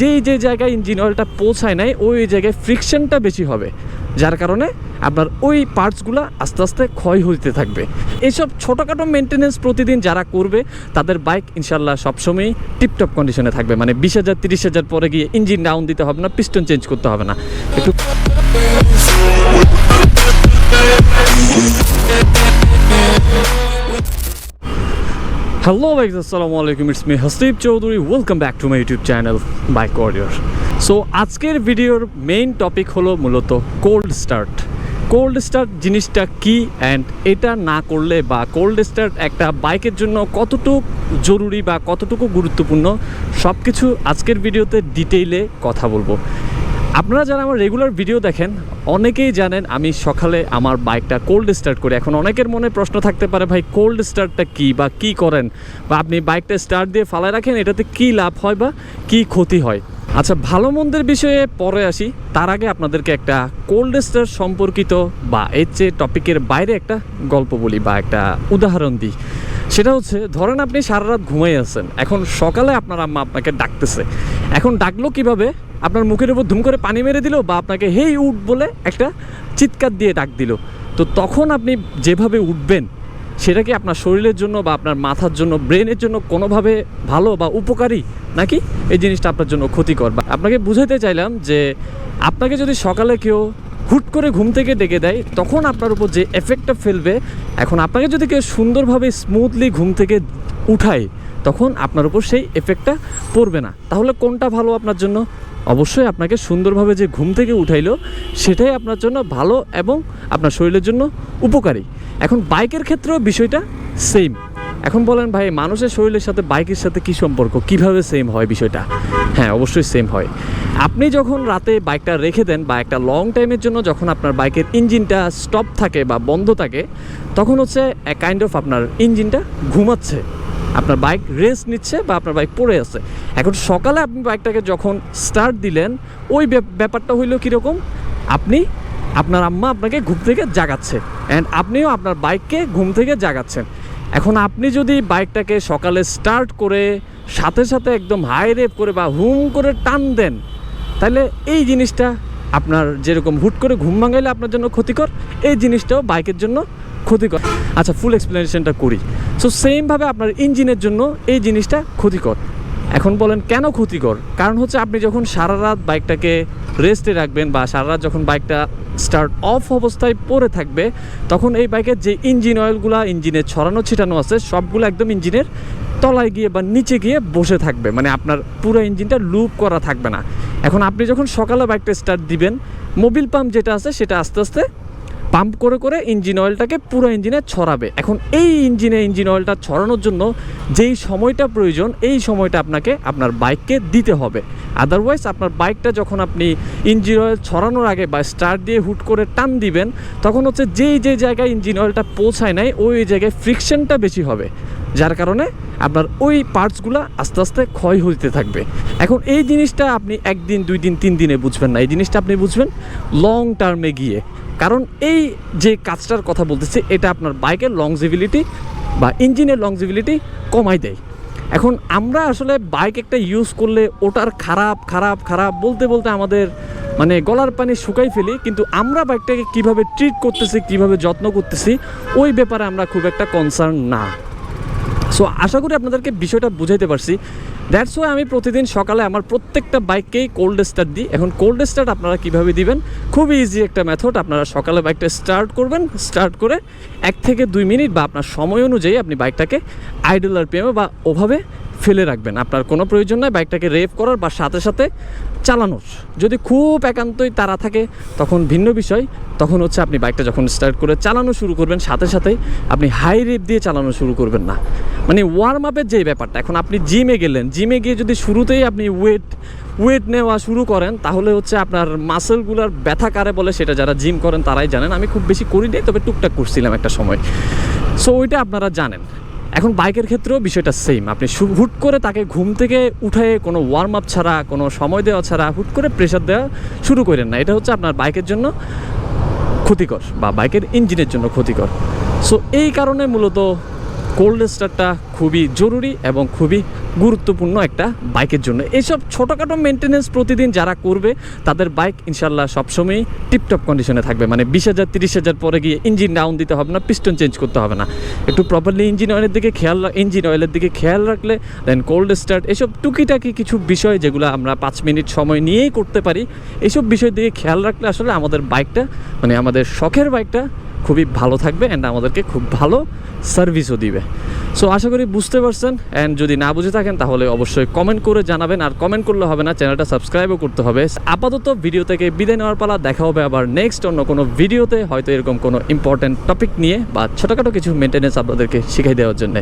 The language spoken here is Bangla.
যেই যে জায়গায় ইঞ্জিন অয়েলটা পৌঁছায় নাই, ওই জায়গায় ফ্রিকশনটা বেশি হবে। যার কারণে আপনার ওই পার্টসগুলো আস্তে আস্তে ক্ষয় হইতে থাকবে। এইসব ছোটোখাটো মেনটেনেন্স প্রতিদিন যারা করবে, তাদের বাইক ইনশাল্লাহ সবসময়ই টিপটপ কন্ডিশনে থাকবে। মানে বিশ হাজার, তিরিশ হাজার পরে গিয়ে ইঞ্জিন ডাউন দিতে হবে না পিস্টন চেঞ্জ করতে হবে না। একটু হ্যালো ভাইজ আসসালামু আলাইকুম it's me Hasib Chowdhury welcome back to my YouTube channel bike অডিওর so আজকের ভিডিওর মেইন টপিক হলো মূলত কোল্ড স্টার্ট কোল্ড স্টার্ট জিনিসটা কি অ্যান্ড এটা না করলে বা কোল্ড স্টার্ট একটা বাইকের জন্য কতটুকু জরুরি বা কতটুকু গুরুত্বপূর্ণ সব কিছু আজকের ভিডিওতে ডিটেইলে কথা বলব। আপনারা যারা আমার রেগুলার ভিডিও দেখেন, অনেকেই জানেন আমি সকালে আমার বাইকটা কোল্ড স্টার্ট করি। এখন অনেকের মনে প্রশ্ন থাকতে পারে, ভাই কোল্ড স্টার্টটা কি বা কি করেন? বা আপনি বাইকটা স্টার্ট দিয়ে ফালায় রাখেন, এটাতে কি লাভ হয় বা কি ক্ষতি হয়? আচ্ছা ভালো মন্দের বিষয়ে পরে আসি। তার আগে আপনাদেরকে একটা কোল্ড স্টার্ট সম্পর্কিত বা এর চেয়ে টপিকের বাইরে একটা গল্প বলি বা একটা উদাহরণ দিই। সেটা হচ্ছে, ধরেন আপনি সারা রাত ঘুমাই আছেন। এখন সকালে আপনার আম্মা আপনাকে ডাকতেছে। এখন ডাকলো কীভাবে? আপনার মুখের উপর ধুম করে পানি মেরে দিল বা আপনাকে হেই উঠ বলে একটা চিৎকার দিয়ে ডাক দিল। তো তখন আপনি যেভাবে উঠবেন, সেটা কি আপনার শরীরের জন্য বা আপনার মাথার জন্য, ব্রেনের জন্য কোনোভাবে ভালো বা উপকারী? নাকি এই জিনিসটা আপনার জন্য ক্ষতিকর? বা আপনাকে বুঝাতে চাইলাম যে আপনাকে যদি সকালে কেউ হুট করে ঘুম থেকে ডেকে দেয়, তখন আপনার উপর যে এফেক্টটা ফেলবে, এখন আপনাকে যদি কেউ সুন্দরভাবে স্মুথলি ঘুম থেকে উঠায়, তখন আপনার উপর সেই এফেক্টটা পড়বে না। তাহলে কোনটা ভালো আপনার জন্য? অবশ্যই আপনাকে সুন্দরভাবে যে ঘুম থেকে উঠাইলো, সেটাই আপনার জন্য ভালো এবং আপনার শরীরের জন্য উপকারী। এখন বাইকের ক্ষেত্রেও বিষয়টা সেম এখন বলেন ভাই, মানুষের শরীরের সাথে বাইকের সাথে কি সম্পর্ক? কীভাবে সেম হয় বিষয়টা? হ্যাঁ অবশ্যই সেম হয়। আপনি যখন রাতে বাইকটা রেখে দেন বা একটা লং টাইমের জন্য যখন আপনার বাইকের ইঞ্জিনটা স্টপ থাকে বা বন্ধ থাকে, তখন হচ্ছে কাইন্ড অফ আপনার ইঞ্জিনটা ঘুমাচ্ছে। আপনার বাইক রেস্ট নিচ্ছে বা আপনার বাইক পড়ে আছে। এখন সকালে আপনি বাইকটাকে যখন স্টার্ট দিলেন, ওই ব্যাপ- ব্যাপারটা হইল কীরকম? আপনি, আপনার আম্মা আপনাকে ঘুম থেকে জাগাচ্ছে অ্যান্ড আপনিও আপনার বাইককে ঘুম থেকে জাগাচ্ছেন। এখন আপনি যদি বাইকটাকে সকালে স্টার্ট করে সাথে সাথে একদম হাই রেপ করে বা হুম করে টান দেন, তাহলে এই জিনিসটা আপনার যেরকম হুট করে ঘুম ভাঙাইলে আপনার জন্য ক্ষতিকর, এই জিনিসটাও বাইকের জন্য ক্ষতিকর। আচ্ছা ফুল এক্সপ্লেনেশনটা করি। সো সেমভাবে আপনার ইঞ্জিনের জন্য এই জিনিসটা ক্ষতিকর। এখন বলেন কেন ক্ষতিকর? কারণ হচ্ছে আপনি যখন সারা রাত বাইকটাকে রেস্টে রাখবেন বা সারা রাত যখন বাইকটা স্টার্ট অফ অবস্থায় পড়ে থাকবে, তখন এই বাইকের যে ইঞ্জিন অয়েলগুলো ইঞ্জিনে ছড়ানো, ছিটানো আছে, সবগুলো একদম ইঞ্জিনের তলায় গিয়ে বা নিচে গিয়ে বসে থাকবে। মানে আপনার পুরো ইঞ্জিনটা লুপ করা থাকবে না। এখন আপনি যখন সকালে বাইকটা স্টার্ট দিবেন মোবিল পাম্প যেটা আছে, সেটা আস্তে আস্তে পাম্প করে করে ইঞ্জিন অয়েলটাকে পুরো ইঞ্জিনে ছড়াবে। এখন এই ইঞ্জিনে ইঞ্জিন অয়েলটা ছড়ানোর জন্য যেই সময়টা প্রয়োজন, এই সময়টা আপনাকে আপনার বাইককে দিতে হবে। আদারওয়াইজ আপনার বাইকটা যখন আপনি ইঞ্জিন অয়েল ছড়ানোর আগে বা স্টার্ট দিয়ে হুট করে টান দিবেন, তখন হচ্ছে যেই যে জায়গায় ইঞ্জিন অয়েলটা পৌঁছায় নাই, ওই জায়গায় ফ্রিকশনটা বেশি হবে। যার কারণে আপনার ওই পার্টসগুলো আস্তে আস্তে ক্ষয় হতে থাকবে। এখন এই জিনিসটা আপনি একদিন, দুই দিন, তিন দিনে বুঝবেন না। এই জিনিসটা আপনি বুঝবেন লং টার্মে গিয়ে। কারণ এই যে কাজটার কথা বলতেছি, এটা আপনার বাইকের লংজিবিলিটি বা ইঞ্জিনের লংজিবিলিটি কমাই দেয়। এখন আমরা আসলে বাইক একটা ইউজ করলে ওটার খারাপ খারাপ খারাপ বলতে বলতে আমাদের মানে গলার পানি শুকাই ফেলি, কিন্তু আমরা বাইকটাকে কীভাবে ট্রিট করতেছি, কীভাবে যত্ন করতেছি, ওই ব্যাপারে আমরা খুব একটা কনসার্ন না। সো আশা করি আপনাদেরকে বিষয়টা বুঝাইতে পারছি। দ্যাটস ওয়াই আমি প্রতিদিন সকালে আমার প্রত্যেকটা বাইককেই কোল্ড স্টার্ট দিই। এখন কোল্ড স্টার্ট আপনারা কীভাবে দিবেন? খুবই ইজি একটা মেথড আপনারা সকালে বাইকটা স্টার্ট করবেন স্টার্ট করে এক থেকে দুই মিনিট বা আপনার সময় অনুযায়ী আপনি বাইকটাকে আইডল আর পিএমে বা ওভাবে ফেলে রাখবেন। আপনার কোনো প্রয়োজন নয় বাইকটাকে রেভ করার বা সাথে সাথে চালানোর। যদি খুব একান্তই তারা থাকে, তখন ভিন্ন বিষয়। তখন হচ্ছে আপনি বাইকটা যখন স্টার্ট করে চালানো শুরু করবেন, সাথে সাথেই আপনি হাই রেপ দিয়ে চালানো শুরু করবেন না। মানে ওয়ার্ম আপের যে ব্যাপারটা, এখন আপনি জিমে গেলেন জিমে গিয়ে যদি শুরুতেই আপনি ওয়েট ওয়েট নেওয়া শুরু করেন, তাহলে হচ্ছে আপনার মাসেলগুলোর ব্যথা কারে বলে সেটা যারা জিম করেন তারাই জানেন। আমি খুব বেশি করি নাই তবে টুকটাক করছিলাম একটা সময়। সো ওইটা আপনারা জানেন। এখন বাইকের ক্ষেত্রেও বিষয়টা সেম আপনি হুট করে তাকে ঘুম থেকে উঠে কোনো ওয়ার্ম আপ ছাড়া, কোনো সময় দেওয়া ছাড়া হুট করে প্রেশার দেওয়া শুরু করেন না। এটা হচ্ছে আপনার বাইকের জন্য ক্ষতিকর বা বাইকের ইঞ্জিনের জন্য ক্ষতিকর। সো এই কারণে মূলত কোল্ড স্টার্টটা খুবই জরুরি এবং খুবই গুরুত্বপূর্ণ একটা বাইকের জন্য। এইসব ছোটোখাটো মেনটেনেন্স প্রতিদিন যারা করবে, তাদের বাইক ইনশাল্লাহ সবসময়ই টিপটপ কন্ডিশনে থাকবে। মানে বিশ হাজার, তিরিশ হাজার পরে গিয়ে ইঞ্জিন ডাউন দিতে হবে না পিস্টন চেঞ্জ করতে হবে না। একটু প্রপারলি ইঞ্জিন অয়েলের দিকে খেয়াল ইঞ্জিন অয়েলের দিকে খেয়াল রাখলে দেন কোল্ড স্টার্ট এসব টুকিটাকি কিছু বিষয় যেগুলো আমরা পাঁচ মিনিট সময় নিয়েই করতে পারি এইসব বিষয় দিকে খেয়াল রাখলে আসলে আমাদের বাইকটা মানে আমাদের শখের বাইকটা খুবই ভালো থাকবে অ্যান্ড আমাদেরকে খুব ভালো সার্ভিসও দিবে। সো আশা করি বুঝতে পারছেন অ্যান্ড যদি না বুঝে থাকেন, তাহলে অবশ্যই কমেন্ট করে জানাবেন আর কমেন্ট করলে হবে না চ্যানেলটা সাবস্ক্রাইবও করতে হবে। আপাতত ভিডিও থেকে বিদায় নেওয়ার পালা, দেখা হবে আবার নেক্সট অন্য কোনো ভিডিওতে হয়তো এরকম কোনো ইম্পর্ট্যান্ট টপিক নিয়ে বা ছোটোখাটো কিছু মেনটেনেন্স আপনাদেরকে শিখাই দেওয়ার জন্য।